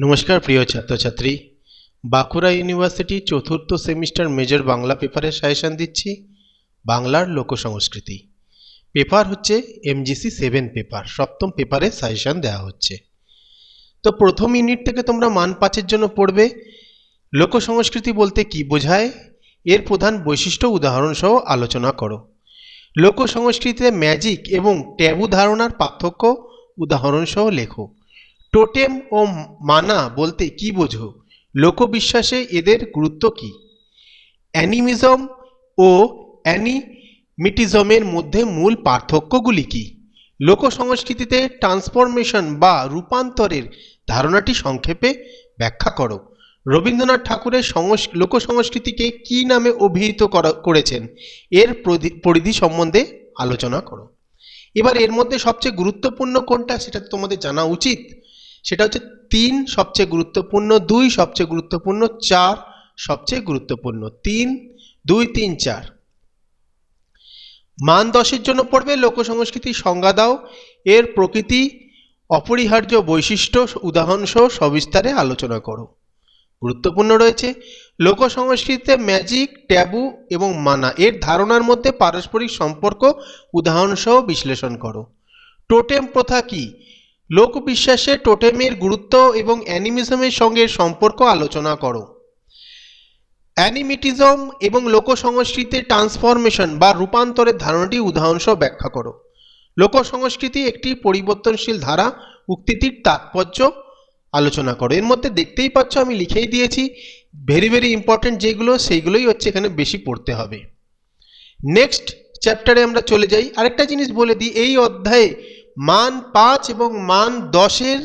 নমস্কার, প্রিয় ছাত্রছাত্রী। বাঁকুড়া ইউনিভার্সিটি চতুর্থ সেমিস্টার মেজর বাংলা পেপারের সাজেশন দিচ্ছি, বাংলার লোকসংস্কৃতি। পেপার হচ্ছে এমজিসি সেভেন পেপার সপ্তম পেপারে সাজেশন দেওয়া হচ্ছে। তো প্রথম ইউনিট থেকে তোমরা মান পাঁচের জন্য পড়বে। লোকসংস্কৃতি বলতে কি বোঝায়? এর প্রধান বৈশিষ্ট্য উদাহরণ সহ আলোচনা করো। লোকসংস্কৃতিতে ম্যাজিক এবং ট্যাবু ধারণার পার্থক্য উদাহরণ সহ লেখো। টোটেম ও মানা বলতে কি বোঝো? লোকবিশ্বাসে এদের গুরুত্ব কি? অ্যানিমিজম ও অ্যানিমিটিজমের মধ্যে মূল পার্থক্যগুলি কি? লোকসংস্কৃতিতে ট্রান্সফরমেশন বা রূপান্তরের ধারণাটি সংক্ষেপে ব্যাখ্যা করো। রবীন্দ্রনাথ ঠাকুরের সংস- লোকসংস্কৃতিকে কি নামে অভিহিত করা- করেছেন? এর পরিধি সম্বন্ধে আলোচনা করো। এবার এর মধ্যে সবচেয়ে গুরুত্বপূর্ণ কোনটা সেটা তোমাদের জানা উচিত। সেটা হচ্ছে তিন সবচেয়ে গুরুত্বপূর্ণ, দুই সবচেয়ে গুরুত্বপূর্ণ, চার সবচেয়ে গুরুত্বপূর্ণ। তিন, দুই, তিন, চার। মান দশের জন্য পড়বে লোকসংস্কৃতির সংজ্ঞা দাও। এর প্রকৃতি অপরিহার্য বৈশিষ্ট্য উদাহরণ সহ সবিস্তারে আলোচনা করো। গুরুত্বপূর্ণ রয়েছে, লোকসংস্কৃতিতে ম্যাজিক, ট্যাবু এবং মানা, এর ধারণার মধ্যে পারস্পরিক সম্পর্ক উদাহরণ সহ বিশ্লেষণ করো। টোটেম প্রথা কি? লোকবিশ্বাসে টোটেমের গুরুত্ব এবং অ্যানিমিজমের সঙ্গে সম্পর্ক আলোচনা করো। অ্যানিমিটিজম এবং লোকসংস্কৃতির ট্রান্সফরমেশন বা রূপান্তরের ধারণাটি উদাহরণসহ ব্যাখ্যা করো। লোকসংস্কৃতি একটি পরিবর্তনশীল ধারা, উক্তিটির তাৎপর্য আলোচনা করো। এর মধ্যে দেখতেই পাচ্ছ আমি লিখেই দিয়েছি ভেরি ভেরি ইম্পর্টেন্ট যেগুলো, সেইগুলোই হচ্ছে এখানে বেশি পড়তে হবে। নেক্সট চ্যাপ্টারে আমরা চলে যাই। আরেকটা জিনিস বলে দিই, এই অধ্যায়ে মান পাঁচ এবং মান দশের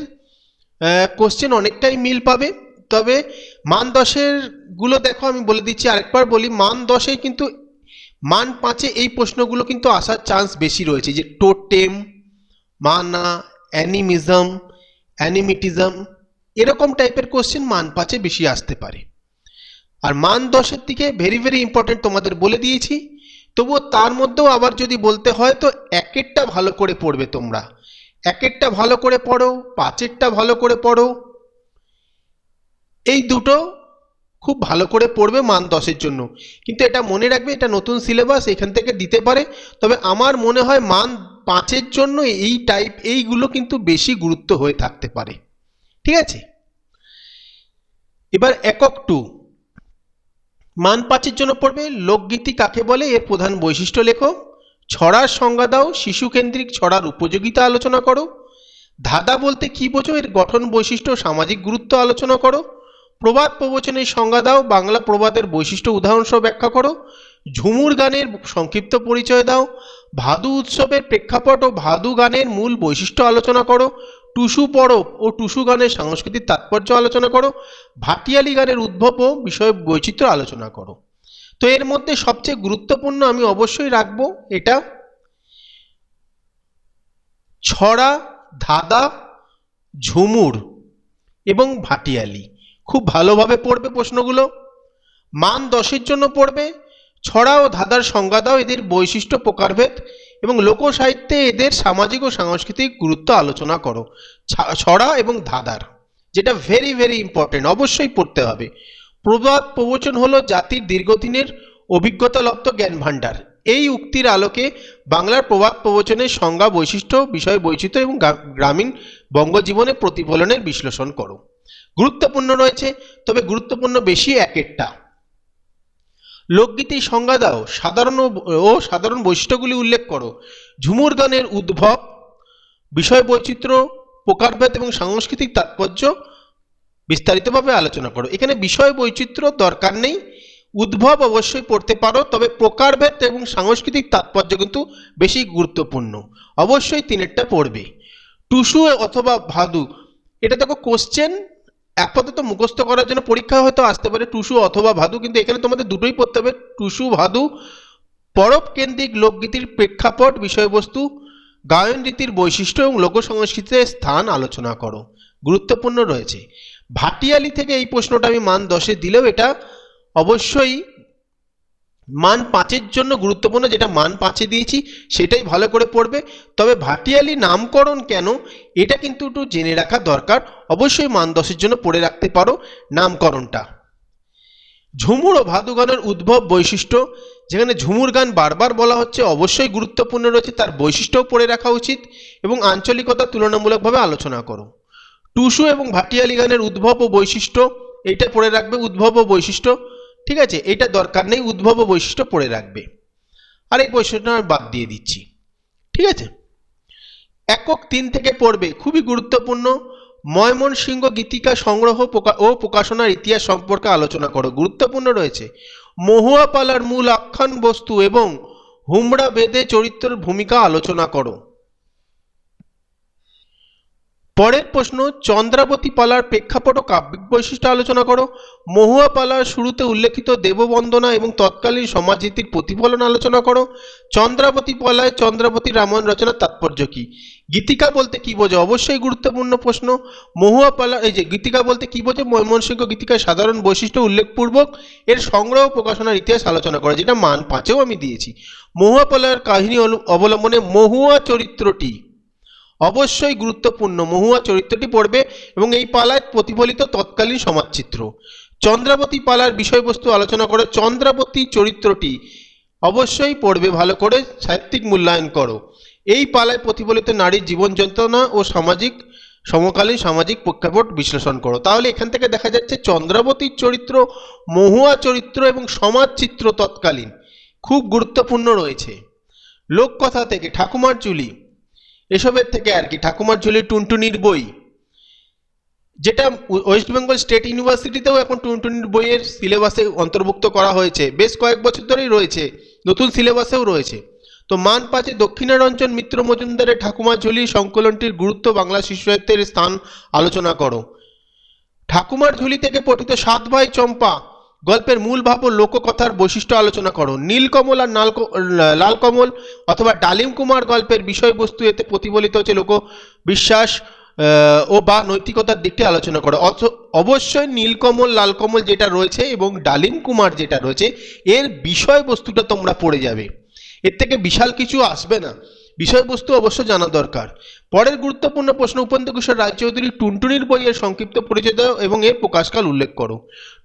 কোশ্চেন অনেকটাই মিল পাবে। তবে মান দশেরগুলো দেখো, আমি বলে দিচ্ছি আরেকবার বলি, মান দশে কিন্তু, মান পাঁচে এই প্রশ্নগুলো কিন্তু আসার চান্স বেশি রয়েছে যে টোটেম মানা অ্যানিমিজম অ্যানিমিটিজম এরকম টাইপের কোশ্চেন মান পাঁচে বেশি আসতে পারে। আর মান দশের দিকে ভেরি ভেরি ইম্পর্টেন্ট তোমাদের বলে দিয়েছি তবুও তার মধ্যেও আবার যদি বলতে হয়, তো একেরটা ভালো করে পড়বে তোমরা। একেরটা ভালো করে পড়ো, পাঁচেরটা ভালো করে পড়ো। এই দুটো খুব ভালো করে পড়বে মান দশের জন্য। কিন্তু এটা মনে রাখবে, এটা নতুন সিলেবাস, এখান থেকে দিতে পারে। তবে আমার মনে হয় মান পাঁচের জন্য এই টাইপ এইগুলো কিন্তু বেশি গুরুত্ব হয়ে থাকতে পারে। ঠিক আছে? এবার একক টু মান পাঁচের জন্য পড়বে লোকগীতি কাকে বলে এর প্রধান বৈশিষ্ট্য লেখো। ছড়ার সংজ্ঞা দাও, শিশুকেন্দ্রিক ছড়ার উপযোগিতা আলোচনা করো। ধাঁধা বলতে কি বোঝো এর গঠন বৈশিষ্ট্য সামাজিক গুরুত্ব আলোচনা করো। প্রবাদ প্রবচনের সংজ্ঞা দাও, বাংলা প্রবাদের বৈশিষ্ট্য উদাহরণ সহ ব্যাখ্যা করো। ঝুমুর গানের সংক্ষিপ্ত পরিচয় দাও। ভাদু উৎসবের প্রেক্ষাপট ও ভাদু গানের মূল বৈশিষ্ট্য আলোচনা করো। টুসু পরব ও টুসু গানের সাংস্কৃতিক তাৎপর্য আলোচনা করো, ভাটিয়ালি গানের উদ্ভব ও বিষয় বৈচিত্র্য আলোচনা করো। তো এর মধ্যে সবচেয়ে গুরুত্বপূর্ণ আমি অবশ্যই রাখব এটা ছড়া, ধাঁধা, ঝুমুর এবং ভাটিয়ালি। খুব ভালোভাবে পড়বে প্রশ্নগুলো। মান দশের জন্য পড়বে, ছড়া ও ধাঁধার সংজ্ঞা দাও এদের বৈশিষ্ট্য, প্রকারভেদ এবং লোকসাহিত্যে এদের সামাজিক ও সাংস্কৃতিক গুরুত্ব আলোচনা করো। ছড়া এবং ধাঁধার, যেটা ভেরি ভেরি ইম্পর্টেন্ট অবশ্যই পড়তে হবে। প্রবাদ প্রবচন হলো জাতির দীর্ঘদিনের অভিজ্ঞতা লব্ধ জ্ঞান ভাণ্ডার। এই উক্তির আলোকে বাংলার প্রবাদ প্রবচনের সংজ্ঞা, বৈশিষ্ট্য, বিষয় বৈচিত্র্য এবং গ্রা- গ্রামীণ বঙ্গজীবনে প্রতিফলনের বিশ্লেষণ করো। গুরুত্বপূর্ণ রয়েছে, তবে গুরুত্বপূর্ণ বেশি এক একটা। লোকগীতির সংজ্ঞা দাও, সাধারণ ও- ও সাধারণ বৈশিষ্ট্যগুলি উল্লেখ করো। ঝুমুর গানের উদ্ভব বিষয় বৈচিত্র্য প্রকারভেদ এবং সাংস্কৃতিক তাৎপর্য বিস্তারিতভাবে আলোচনা করো। এখানে বিষয় বৈচিত্র্য দরকার নেই, উদ্ভব অবশ্যই পড়তে পারো, তবে প্রকারভেদ এবং সাংস্কৃতিক তাৎপর্য কিন্তু বেশি গুরুত্বপূর্ণ। অবশ্যই তিনেরটা পড়বে। টুসু অথবা ভাদু, এটা দেখো কোশ্চেন আপাতত মুখস্থ করার জন্য পরীক্ষা হয়তো আসতে পারে টুসু অথবা ভাদু, কিন্তু এখানে তোমাদের দুটোই পড়তে হবে। টুসু, ভাদু পরব কেন্দ্রিক লোকগীতির প্রেক্ষাপট, বিষয়বস্তু গায়ন রীতির বৈশিষ্ট্য এবং লোক সংস্কৃতির স্থান আলোচনা করো। গুরুত্বপূর্ণ রয়েছে। ভাটিয়ালি থেকে এই প্রশ্নটা আমি মান দশে দিলেও এটা অবশ্যই মান পাঁচের জন্য গুরুত্বপূর্ণ যেটা মান পাঁচে দিয়েছি, সেটাই ভালো করে পড়বে। তবে ভাটিয়ালি নামকরণ কেন, এটা কিন্তু একটু জেনে রাখা দরকার। অবশ্যই মান দশের জন্য পড়ে রাখতে পারো নামকরণটা। ঝুমুর ও ভাদু গানের উদ্ভব বৈশিষ্ট্য, যেখানে ঝুমুর গান বারবার বলা হচ্ছে, অবশ্যই গুরুত্বপূর্ণ রয়েছে, তার বৈশিষ্ট্যও পড়ে রাখা উচিত এবং আঞ্চলিকতা তুলনামূলকভাবে আলোচনা করো। টুসু এবং ভাটিয়ালি গানের উদ্ভব ও বৈশিষ্ট্য, এইটা পড়ে রাখবে, উদ্ভব ও বৈশিষ্ট্য। ঠিক আছে? এটা দরকার নেই, উদ্ভব বৈশিষ্ট্য পড়ে রাখবে। আর এই বৈশিষ্ট্যটা আমি বাদ দিয়ে দিচ্ছি। ঠিক আছে? একক তিন থেকে পড়বে, খুবই গুরুত্বপূর্ণ। ময়মনসিংহ গীতিকা সংগ্রহ ও প্রকাশনার ইতিহাস সম্পর্কে আলোচনা করো। গুরুত্বপূর্ণ রয়েছে। মহুয়া পালার মূল আখ্যান বস্তু এবং হুমড়া বেদে চরিত্রের ভূমিকা আলোচনা করো। পরের প্রশ্ন, চন্দ্রাবতী পালার প্রেক্ষাপট ও কাব্যিক বৈশিষ্ট্য আলোচনা করো। মহুয়া পালার শুরুতে উল্লেখিত দেববন্দনা এবং তৎকালীন সমাজনীতির প্রতিফলন আলোচনা করো। চন্দ্রাবতী পালায় চন্দ্রাবতী রামায়ণ রচনার তাৎপর্য কি? গীতিকা বলতে কি বোঝে? অবশ্যই গুরুত্বপূর্ণ প্রশ্ন। মহুয়া পালা, এই যে, গীতিকা বলতে কি বোঝে? ময়মনসিংহ গীতিকার সাধারণ বৈশিষ্ট্য উল্লেখপূর্বক এর সংগ্রহ প্রকাশনার ইতিহাস আলোচনা করে, যেটা মান পাঁচেও আমি দিয়েছি। মহুয়া পালার কাহিনী অবলম্বনে মহুয়া চরিত্রটি অবশ্যই গুরুত্বপূর্ণ। মহুয়া চরিত্রটি পড়বে এবং এই পালায় প্রতিফলিত তৎকালীন সমাজচিত্র। চন্দ্রাবতী পালার বিষয়বস্তু আলোচনা করে চন্দ্রাবতী চরিত্রটি অবশ্যই পড়বে, ভালো করে সাহিত্যিক মূল্যায়ন করো। এই পালায় প্রতিফলিত নারীর জীবন যন্ত্রণা ও সামাজিক, সমকালীন সামাজিক প্রেক্ষাপট বিশ্লেষণ করো। তাহলে এখান থেকে দেখা যাচ্ছে চন্দ্রাবতীর চরিত্র, মহুয়া চরিত্র এবং সমাজচিত্র তৎকালীন। খুব গুরুত্বপূর্ণ রয়েছে। লোককথা থেকে ঠাকুমার চুলি। এসবের থেকে আর কি ঠাকুমার ঝুলি টুনটুনির বই। যেটা ওয়েস্ট বেঙ্গল স্টেট ইউনিভার্সিটিতেও এখন টুনটুনির বইয়ের সিলেবাসে অন্তর্ভুক্ত করা হয়েছে। বেশ কয়েক বছর ধরেই রয়েছে, নতুন সিলেবাসেও রয়েছে। তো মান পাঁচে দক্ষিণারঞ্জন মিত্র মজুমদারের ঠাকুমার ঝুলি সংকলনটির গুরুত্ব বাংলা শিশু স্থান আলোচনা করো। ঠাকুমার ঝুলি থেকে পঠিত সাত ভাই চম্পা গল্পের মূল ভাব ও লোককথার বৈশিষ্ট্য আলোচনা করো। নীলকমল আর নাল লালকমল অথবা ডালিম কুমার গল্পের বিষয়বস্তু এতে প্রতিফলিত হচ্ছে লোক বিশ্বাস ও বা নৈতিকতার দিকটি আলোচনা করো। অবশ্যই নীলকমল, লালকমল যেটা রয়েছে এবং ডালিম কুমার যেটা রয়েছে, এর বিষয়বস্তুটা তোমরা পড়ে যাবে। এর থেকে বিশাল কিছু আসবে না। বিষয়বস্তু অবশ্য জানা দরকার। পরের গুরুত্বপূর্ণ প্রশ্ন উপেন্দ্র কিশোর রায়চৌধুরী টুনটুনির বইয়ের সংক্ষিপ্ত পরিচয় দাও এবং এর প্রকাশকাল উল্লেখ করো।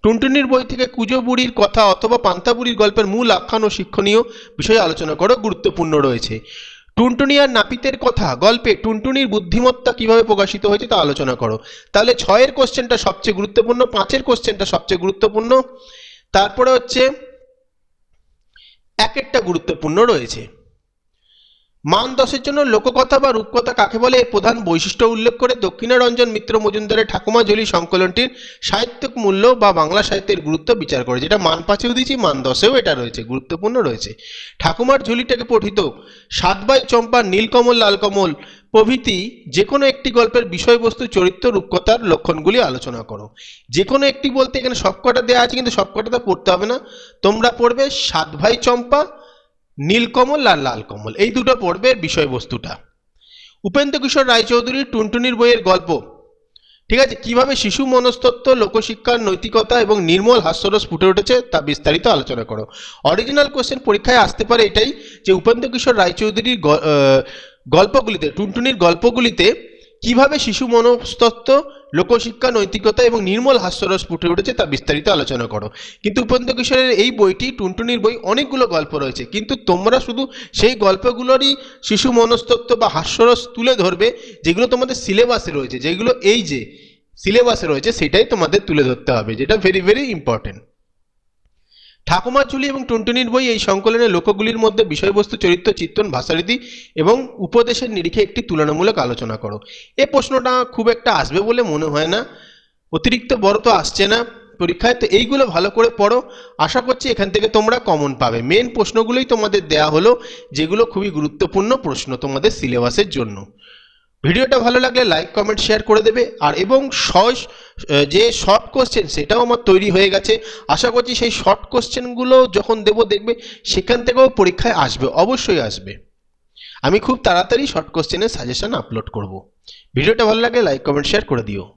টুনটুনির বই থেকে কুজো বুড়ির কথা অথবা পান্তা বুড়ির গল্পের মূল আখ্যান ও শিক্ষণীয় বিষয়ে আলোচনা করো, গুরুত্বপূর্ণ রয়েছে। টুনটুনি আর নাপিতের কথা, গল্পে টুনটুনির বুদ্ধিমত্তা কীভাবে প্রকাশিত হয়েছে তা আলোচনা করো। তাহলে ছয়ের কোশ্চেনটা সবচেয়ে গুরুত্বপূর্ণ, পাঁচের কোশ্চেনটা সবচেয়ে গুরুত্বপূর্ণ। তারপরে হচ্ছে, এক একটা গুরুত্বপূর্ণ রয়েছে। মান দশের জন্য লোককথা বা রূপকথা কাকে বলে প্রধান বৈশিষ্ট্য উল্লেখ করে দক্ষিণারঞ্জন মিত্র মজুমদারের ঠাকুমা ঝুলি সংকলনটির সাহিত্যিক মূল্য বা বাংলা সাহিত্যের গুরুত্ব বিচার করে, যেটা মান পাঁচেও দিয়েছি, মান দশেও এটা রয়েছে, গুরুত্বপূর্ণ রয়েছে। ঠাকুমার ঝুলিটাকে পঠিত সাতবাই চম্পা নীলকমল, লালকমল প্রভৃতি যে কোনো একটি গল্পের বিষয়বস্তু, চরিত্র, রূপকথার লক্ষণগুলি আলোচনা করো। যে কোনো একটি বলতে এখানে সবকটা দেওয়া আছে, কিন্তু সবকটাতে পড়তে হবে না। তোমরা পড়বে সাত ভাই চম্পা নীলকমল আর লালকমল এই দুটো পড়বে বিষয়বস্তুটা। উপেন্দ্র কিশোর রায়চৌধুরীর টুনটুনির বইয়ের গল্প। ঠিক আছে, কীভাবে শিশু মনস্তত্ত্ব লোকশিক্ষার নৈতিকতা এবং নির্মল হাস্যরস ফুটে উঠেছে তা বিস্তারিত আলোচনা করো। অরিজিনাল কোশ্চেন পরীক্ষায় আসতে পারে এটাই যে উপেন্দ্র কিশোর রায়চৌধুরীর গল্পগুলিতে, টুনটুনির গল্পগুলিতে কীভাবে শিশু মনস্তত্ত্ব লোকশিক্ষা, নৈতিকতা এবং নির্মল হাস্যরস ফুটে উঠেছে তা বিস্তারিত আলোচনা করো। কিন্তু উপেন্দ্র কিশোরের এই বইটি, টুনটুনির বই, অনেকগুলো গল্প রয়েছে। কিন্তু তোমরা শুধু সেই গল্পগুলোরই শিশু মনস্তত্ত্ব বা হাস্যরস তুলে ধরবে যেগুলো তোমাদের সিলেবাসে রয়েছে, যেগুলো এই যে সিলেবাসে রয়েছে, সেটাই তোমাদের তুলে ধরতে হবে, যেটা ভেরি ভেরি ইম্পর্টেন্ট ঠাকুমার ঝুলি এবং টুনটুনির বই এই সংকলনের লোকগুলির মধ্যে বিষয়বস্তু, চরিত্র, চিত্রণ, ভাষারীতি এবং উপদেশের নিরিখে একটি তুলনামূলক আলোচনা করো। এ প্রশ্নটা খুব একটা আসবে বলে মনে হয় না। অতিরিক্ত বড় তো আসছে না পরীক্ষায়, তো এইগুলো ভালো করে পড়ো। আশা করছি এখান থেকে তোমরা কমন পাবে। মেন প্রশ্নগুলোই তোমাদের দেয়া হলো, যেগুলো খুবই গুরুত্বপূর্ণ প্রশ্ন তোমাদের সিলেবাসের জন্য। ভিডিওটা ভালো লাগলে লাইক কমেন্ট শেয়ার করে দেবে। আর এবং সহজ যে শর্ট কোশ্চেন সেটাও আমার তৈরি হয়ে গেছে। আশা করছি সেই শর্ট কোশ্চেনগুলো যখন দেবো, দেখবে সেখান থেকেও পরীক্ষায় আসবে, অবশ্যই আসবে। আমি খুব তাড়াতাড়ি শর্ট কোশ্চেনের সাজেশন আপলোড করব। ভিডিওটা ভালো লাগে লাইক কমেন্ট শেয়ার করে দিও।